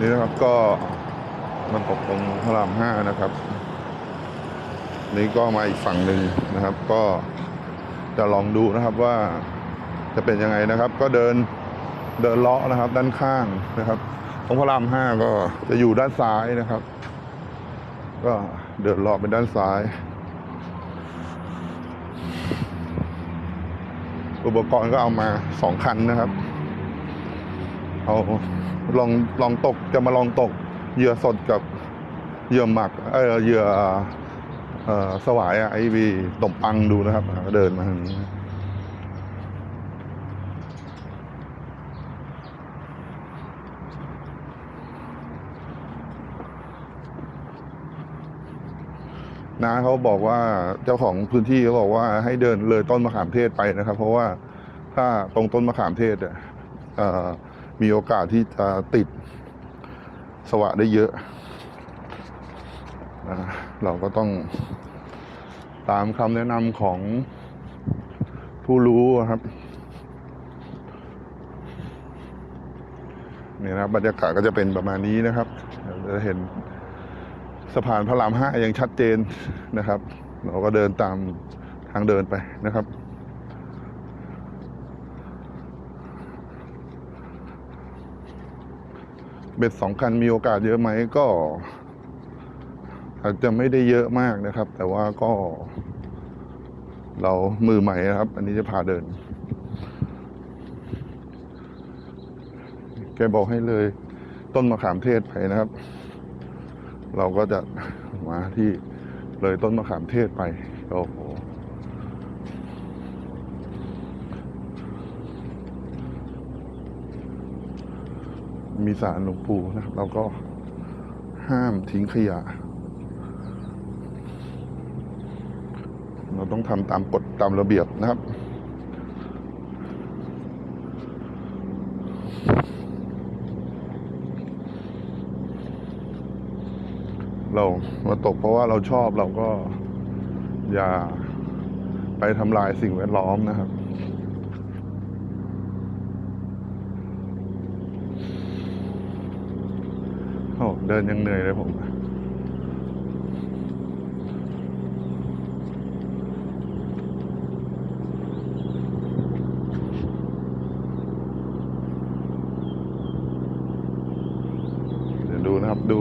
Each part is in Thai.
นี่นะครับก็มันตกตรงพระรามห้านะครับ นี่ก็มาอีกฝั่งหนึ่งนะครับ ก็จะลองดูนะครับว่าจะเป็นยังไงนะครับ ก็เดินเดินเลาะนะครับ ด้านข้างนะครับ ตรงพระรามห้าก็จะอยู่ด้านซ้ายนะครับ ก็เดินเลาะไปด้านซ้าย อุปกรณ์ก็เอามาสองคันนะครับ เอา ลองลองตกจะมาลองตกเหยื่อสดกับเหยื่อหมักเออเหยื่ออสวายอะไอวีตบปังดูนะครับอ่าเดินมาทางนี้นาเขาบอกว่าเจ้าของพื้นที่เขาบอกว่าให้เดินเลยต้นมะขามเทศไปนะครับ เพราะว่าถ้าตรงต้นมะขามเทศอะเอ่อ มีโอกาสที่จะติดสวะได้เยอะนะเราก็ต้องตามคำแนะนำของผู้รู้ครับนี่นะบรรยากาศก็จะเป็นประมาณนี้นะครับจะเห็นสะพานพระรามห้ายังชัดเจนนะครับ เราก็เดินตามทางเดินไปนะครับ เบ็ดสองคันมีโอกาสเยอะไหมก็ อาจจะไม่ได้เยอะมากนะครับ แต่ว่าก็ เรามือใหม่นะครับ อันนี้จะพาเดิน แกบอกให้เลย ต้นมะขามเทศไปนะครับ เราก็จะมาที่เลยต้นมะขามเทศไป โอ้โห มีสารหลวงปู่นะครับ เราก็ห้ามทิ้งขยะ เราต้องทำตามกฎตามระเบียบนะครับเรามาตกเพราะว่าเราชอบเราก็อย่าไปทำลายสิ่งแวดล้อมนะครับ โอ้ เดินยังเหนื่อยเลยผมเดี๋ยวดูนะครับดู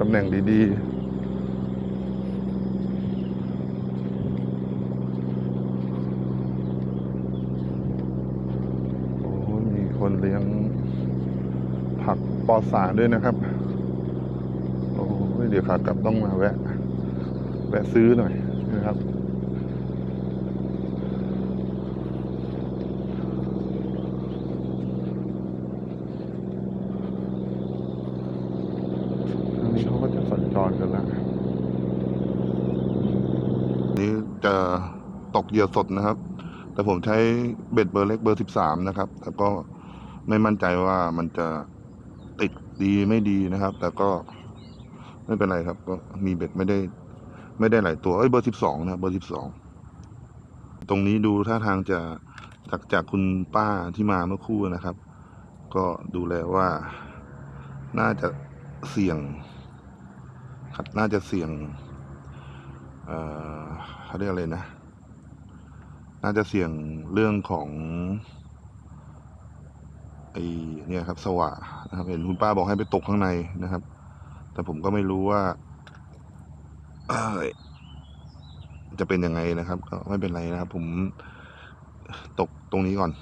ตำแหน่งดีๆโอ้มีคนเลี้ยงผักปลอดสารด้วยนะครับ เดี๋ยวขากลับต้องมาแวะ แวะซื้อหน่อยนะครับ ทางนี้เขาก็จะสัญจรกันแล้วนี่จะตกเหยื่อสดนะครับ แต่ผมใช้เบ็ดเบอร์เล็กเบอร์สิบสามนะครับแต่ก็ไม่มั่นใจว่ามันจะติดดีไม่ดีนะครับ แต่ก็ ไม่เป็นไรครับ ก็มีเบ็ดไม่ได้ ไม่ได้หลายตัวเอ้ยเบอร์สิบสองนะครับเบอร์สิบสองตรงนี้ดูท่าทางจะจากจากคุณป้าที่มาเมื่อคู่นะครับ ก็ดูแล้วว่า น่าจะเสี่ยงครับน่าจะเสี่ยง เอ่อเขาเรียกอะไรนะ น่าจะเสี่ยงเรื่องของไอเนี่ยครับ สวะนะครับ เห็นคุณป้าบอกให้ไปตกข้างในนะครับ แต่ผมก็ไม่รู้ว่าเอจะเป็นยังไงนะครับ ก็ไม่เป็นไรนะครับ ผมตกตรงนี้ก่อน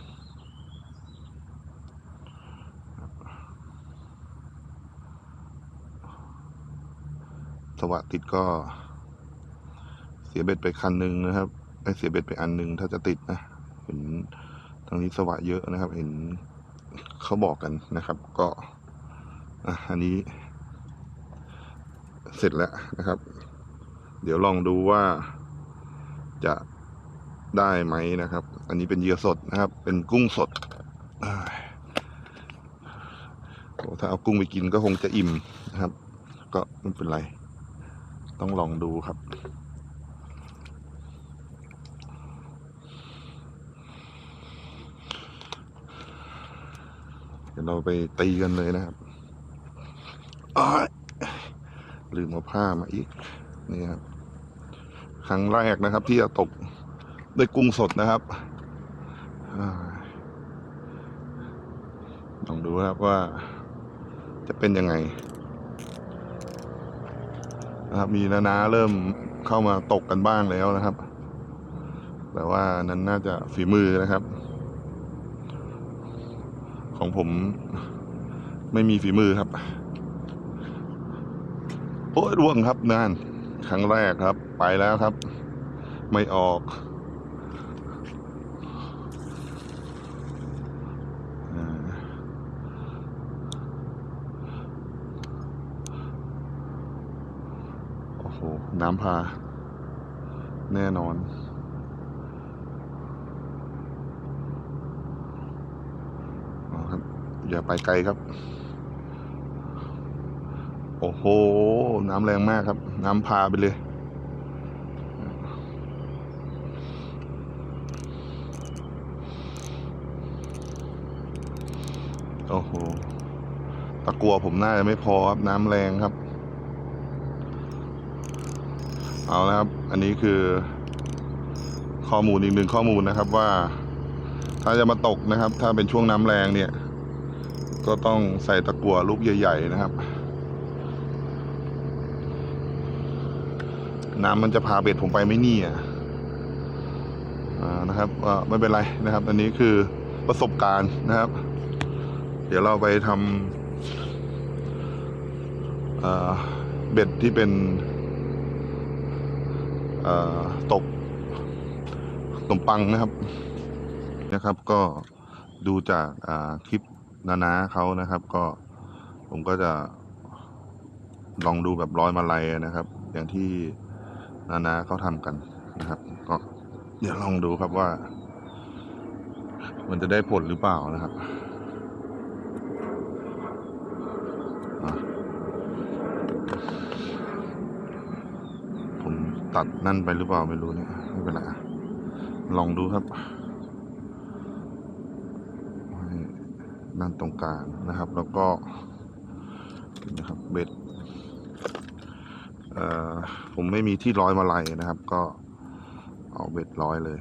สวะติดก็ เสียเบ็ดไปคันหนึ่งนะครับไอเสียเบ็ดไปอันหนึ่งถ้าจะติดนะเห็นทางนี้สวะเยอะนะครับ เห็นเขาบอกกันนะครับ ก็อันนี้ เสร็จแล้วนะครับ เดี๋ยวลองดูว่าจะได้ไหมนะครับ อันนี้เป็นเหยื่อสดนะครับ เป็นกุ้งสดถ้าเอากุ้งไปกินก็คงจะอิ่มนะครับ ก็ไม่เป็นไร ต้องลองดูครับเดี๋ยวเราไปตีกันเลยนะครับอ้าย ลืมเอาผ้ามาอีกนี่ครับครั้งแรกนะครับ ที่จะตกด้วยกุ้งสดนะครับลองดูครับว่า จะเป็นยังไงนะครับมีนานาเริ่มเข้ามาตกกันบ้างแล้วนะครับ แต่ว่านั้นน่าจะฝีมือนะครับ ของผมไม่มีฝีมือครับ อ้ยร่วงครับนั่นครั้งแรกครับ ไปแล้วครับ ไม่ออกโอ้โห น้ำพา แน่นอนเอครับอย่าไปไกลครับ โอ้โห น้ำแรงมากครับ น้ำพาไปเลย โอ้โห ตะกัวผมน่าจะไม่พอครับ น้ำแรงครับ เอาละครับ อันนี้คือ ข้อมูลอีกหนึ่งข้อมูลนะครับว่า ถ้าจะมาตกนะครับ ถ้าเป็นช่วงน้ำแรงเนี่ย ก็ต้องใส่ตะกัวลูกใหญ่ ๆ นะครับ น้ำมันจะพาเบ็ดผมไปไม่นี่อ่านะครับก็ไม่เป็นไรนะครับ อันนี้คือประสบการณ์นะครับ เดี๋ยวเราไปทำเอ่อเบ็ดที่เป็นอ่อตกขนมปังนะครับนะครับ ก็ดูจากอ่าคลิปนานาเขานะครับ ก็ผมก็จะลองดูแบบร้อยมาลัยนะครับ อย่างที่ นานาเขาทำกันนะครับ ก็เดี๋ยวลองดูครับว่า มันจะได้ผลหรือเปล่านะครับผมตัดนั่นไปหรือเปล่าไม่รู้เนี่ยไม่เป็นไรอะลองดูครับนั่นตรงกลางนะครับ แล้วก็นะครับเบ็ด ผมไม่มีที่ร้อยมาลัยนะครับ ก็เอาเบ็ดร้อยเลย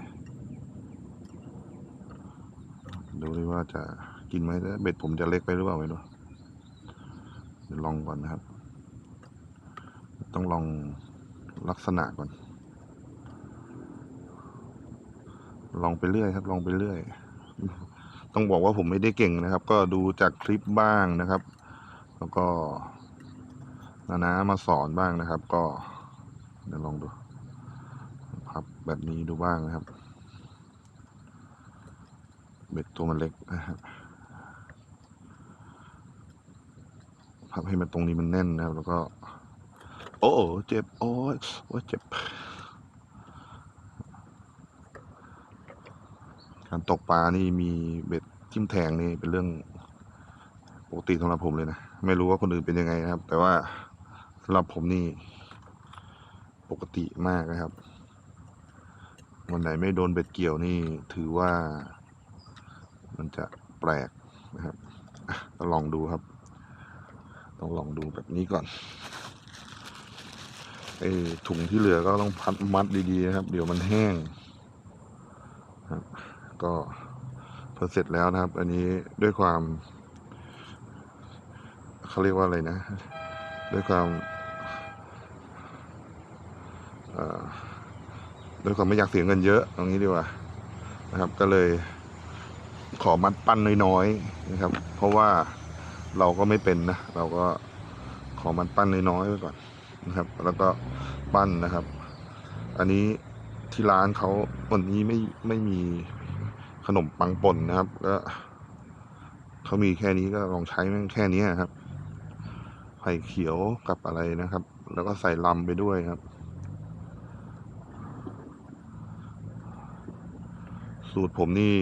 ดูดิว่าจะกินไหมเบ็ดผมจะเล็กไปหรือเปล่าไม่รู้เดี๋ยวลองก่อนนะครับ ต้องลองลักษณะก่อน ลองไปเรื่อยครับ ลองไปเรื่อย ต้องบอกว่าผมไม่ได้เก่งนะครับ ก็ดูจากคลิปบ้างนะครับ แล้วก็ นานามาสอนบ้างนะครับ ก็เดี๋ยวลองดูพับแบบนี้ดูบ้างนะครับ เบ็ดตัวมันเล็กนะครับพับให้มันตรงนี้มันแน่นนะครับ แล้วก็ โอ้เจ็บโอ้ยโอ้เจ็บ การตกปลานี่มีเบ็ดทิ่มแทงนี่เป็นเรื่องปกติสำหรับผมเลยนะ ไม่รู้ว่าคนอื่นเป็นยังไงนะครับ แต่ว่าำหรับผมนี่ ปกติมากนะครับ วันไหนไม่โดนเบ็ดเกี่ยวนี่ถือว่า มันจะแปลกนะครับอะต้องลองดูครับ ต้องลองดูแบบนี้ก่อนไอ้ถุงที่เหลือก็ต้องพัดมัดดีๆนะครับ เดี๋ยวมันแห้งครับ ก็พอเสร็จแล้วนะครับ อันนี้ด้วยความเขาเรียกว่าอะไรนะ ด้วยความเอ่อ ด้วยความไม่อยากเสียเงินเยอะตรงนี้ดีกว่านะครับ ก็เลย ขอมัดปั้นน้อยๆนะครับ เพราะว่าเราก็ไม่เป็นนะเราก็ขอมัดปั้นน้อยๆไว้ก่อนนะครับ แล้วก็ปั้นนะครับ อันนี้ที่ร้านเขาวันนี้ไม่ไม่มีขนมปังป่นนะครับ ก็เขามีแค่นี้ก็ลองใช้แม่งแค่นี้ครับไผ่เขียวกับอะไรนะครับ แล้วก็ใส่ลำไปด้วยครับ สูตรผมนี่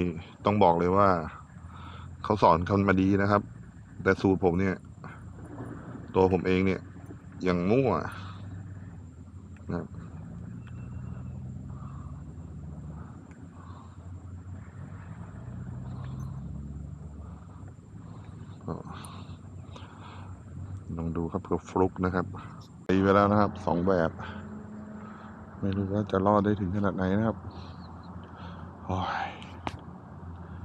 ต้องบอกเลยว่า เขาสอนกันมาดีนะครับ แต่สูตรผมเนี่ย ตัวผมเองเนี่ยยังมั่วนะครับลองดูครับเผื่อฟลุกนะครับตีไปแล้วนะครับสองแบบ ไม่รู้ว่าจะรอดได้ถึงขนาดไหนนะครับโอ้ย